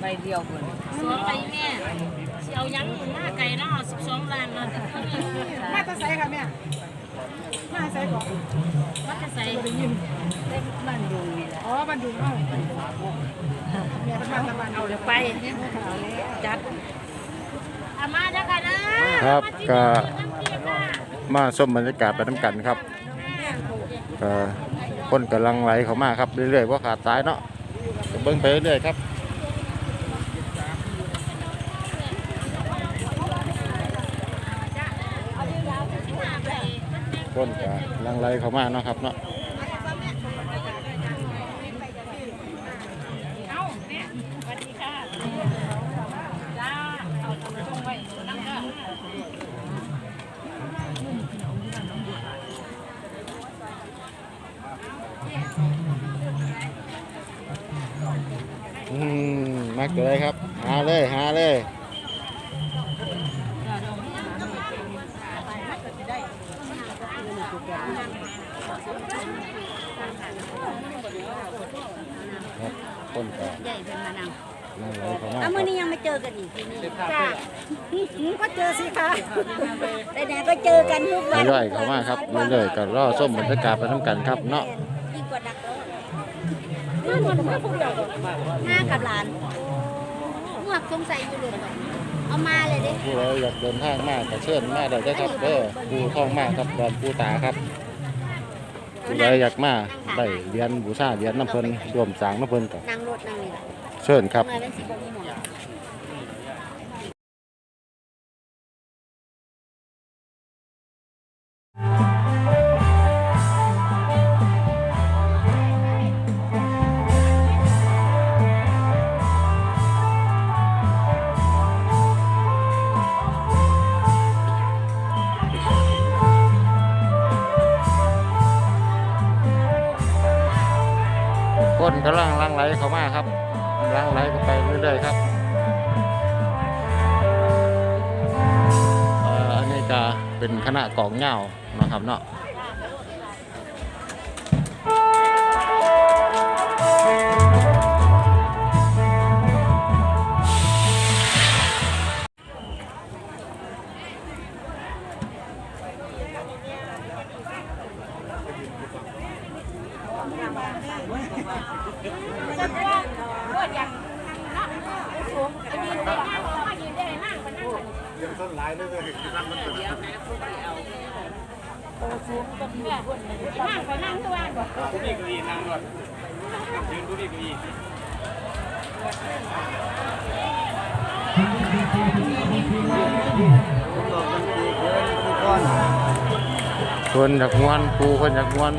ใบเดียวคนสวมไปแม่สิเอายังหน้าไก่เนาะ12ล้านเนาะมาตะไซค่ะแม่มาไซก่อนว่าจะใส่เล่นบ้านดุงนี่แหละอ๋อบันดุงเอ้าแม่เป็นมาตะวันเอาเดี๋ยวไปจัดอามาเด้อค่ะนะครับก็ มาชมบรรยากาศไปน้ำกันครับคนกำลังไหลเข้ามาครับ เรื่อยๆว่าขาดสายเนาะเบิ้งไปเรื่อยๆครับคนก็กำลังไหลเข้ามาเนาะครับเนาะ เอาแม่สวัสดีค่ะจ้าเอาตรงไว้นั่งเด้อ อื มมักเลยครับ หาเลยหาเลยครับคนก็ใหญ่เป็นมานังนั่งไหลเข้ามาแล้วคมื่รัอบนี้ยังไม่เจอกันอีกทีนี้จ้าก็เจอสิคะแต่ไหนก็เจอกันทุกวันเรื่อยๆเข้ามาครับเรื่อยๆก็รอส้มบรรยากาศไปน้ำกันครับเนาะยิ่งกว่าดักแล้วมาหมดมาพูดเดียวหน้ากับหลาน หมวกสงสัยอยู่เลยเอามาเลยดิผู้ใดอยากเดินทางมาก็เชิญมาได้เด้อครับเด้อปูท่องมาครับดอนปูตาครับผู้ใดอยากมาได้เรียนบูชาเรียนน้ำเพิ่นร่วมสร้างน้ำเพิ่นก็นั่งรถนั่งนี่แหละเชิญครับ เมื่อเป็นสิบกว่าโมง คณะกองเงานะครับเนาะ นั่งไปนั่งทุกวันคนอยากมวนปูคนอยากมวน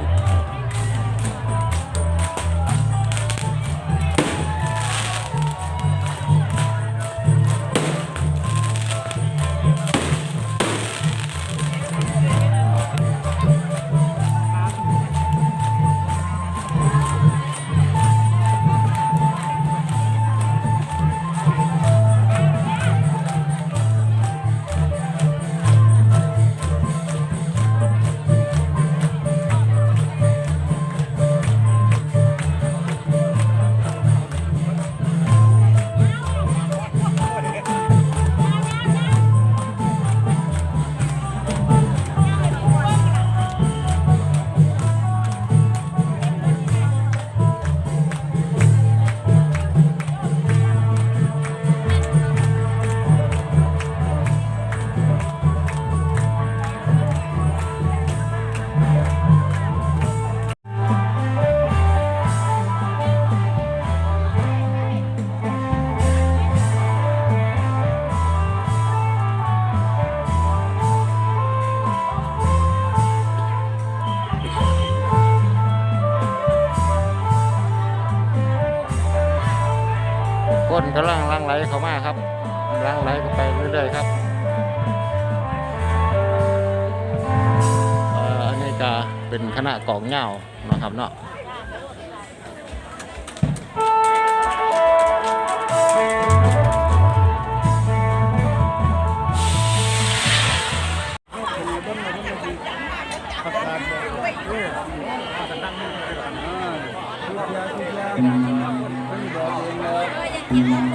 ครับล้างไหลก็ไปเรื่อยๆครับอันนี้ก็เป็นคณะกองเงานะครับเนาะอืม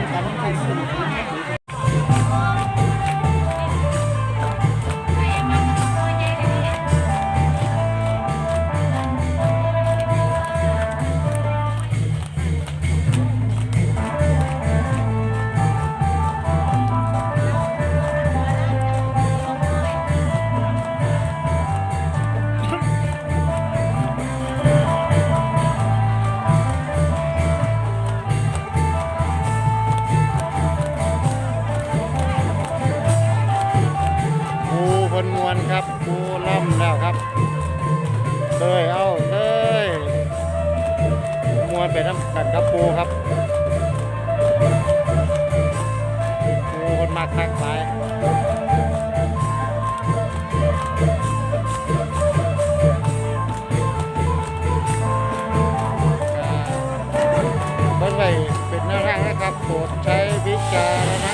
全部で済み込んでくる。 เตยเอาเตยมวนไปน้ำกันครับปูครับปูคนมากทักไปเบิ้งไปเป็นหน้าร่างนะครับโปรดใช้วิจารณ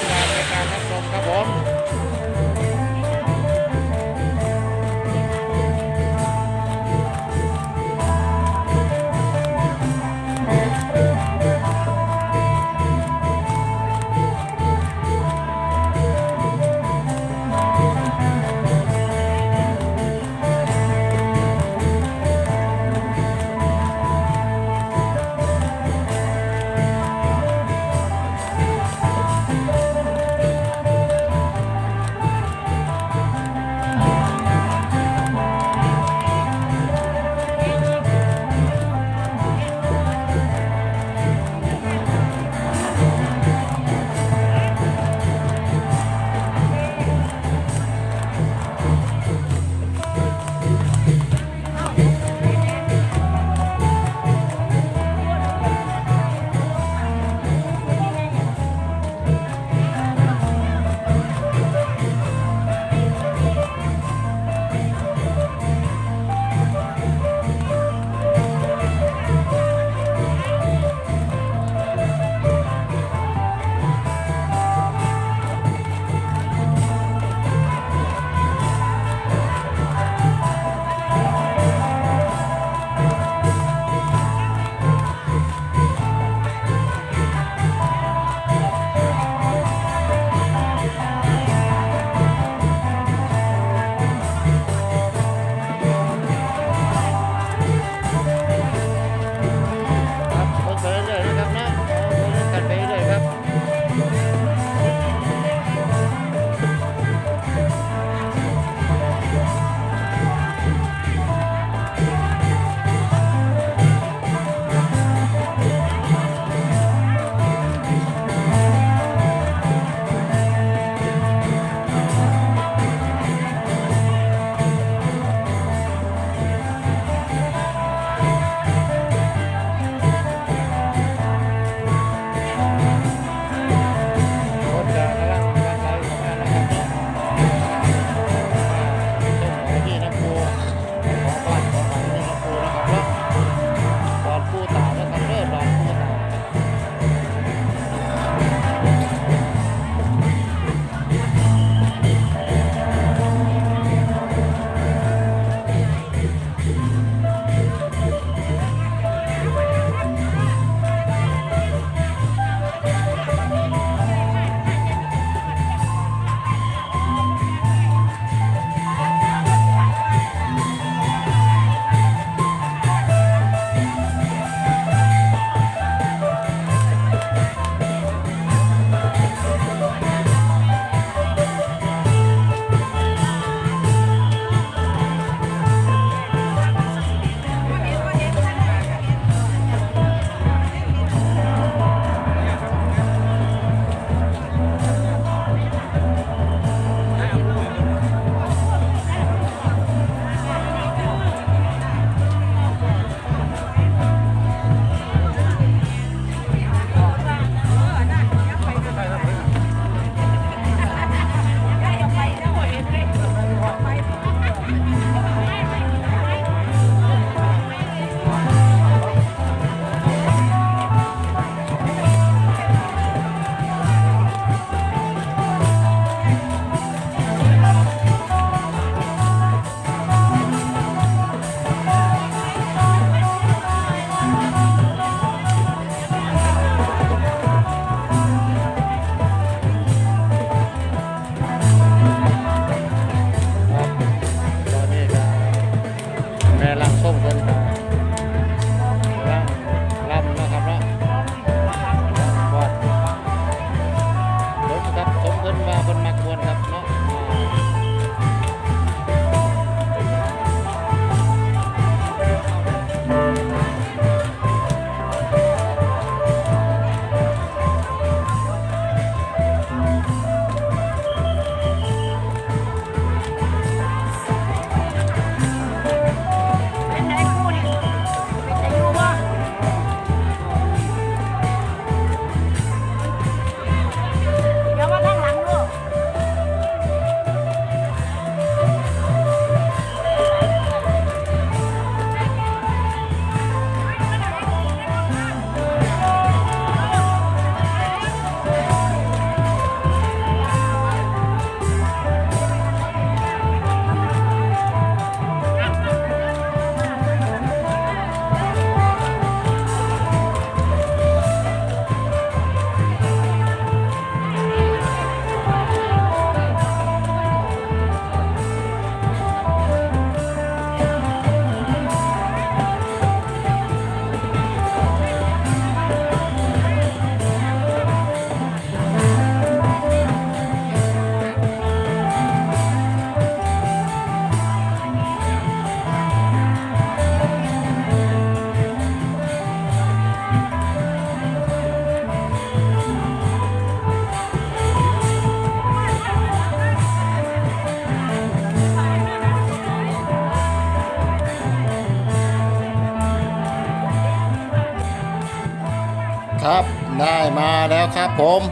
ผม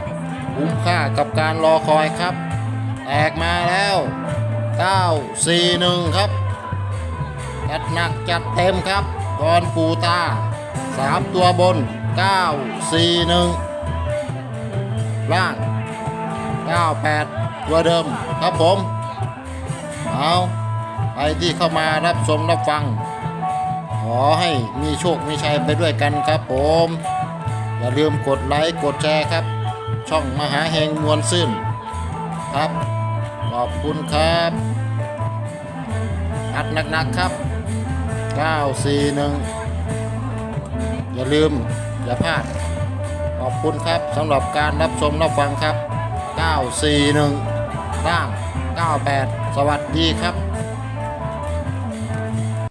คุ้มค่ากับการรอคอยครับ แตกมาแล้ว 941 ครับ จัดหนักจัดเต็มครับกอนปูตา 3 ตัวบน 941 ล่าง 98 ตัวเดิมครับผม เอาไปที่เข้ามารับชมรับฟัง ขอให้มีโชค มีชัยไปด้วยกันครับผม อย่าลืมกดไลค์ กดแชร์ครับ ช่องมหาเฮงมวลซื่นครับ ขอบคุณครับอัดหนักๆครับ 941 อย่าลืม อย่าพลาด ขอบคุณครับสำหรับการรับชมรับฟังครับ 941ร่าง98 สวัสดีครับ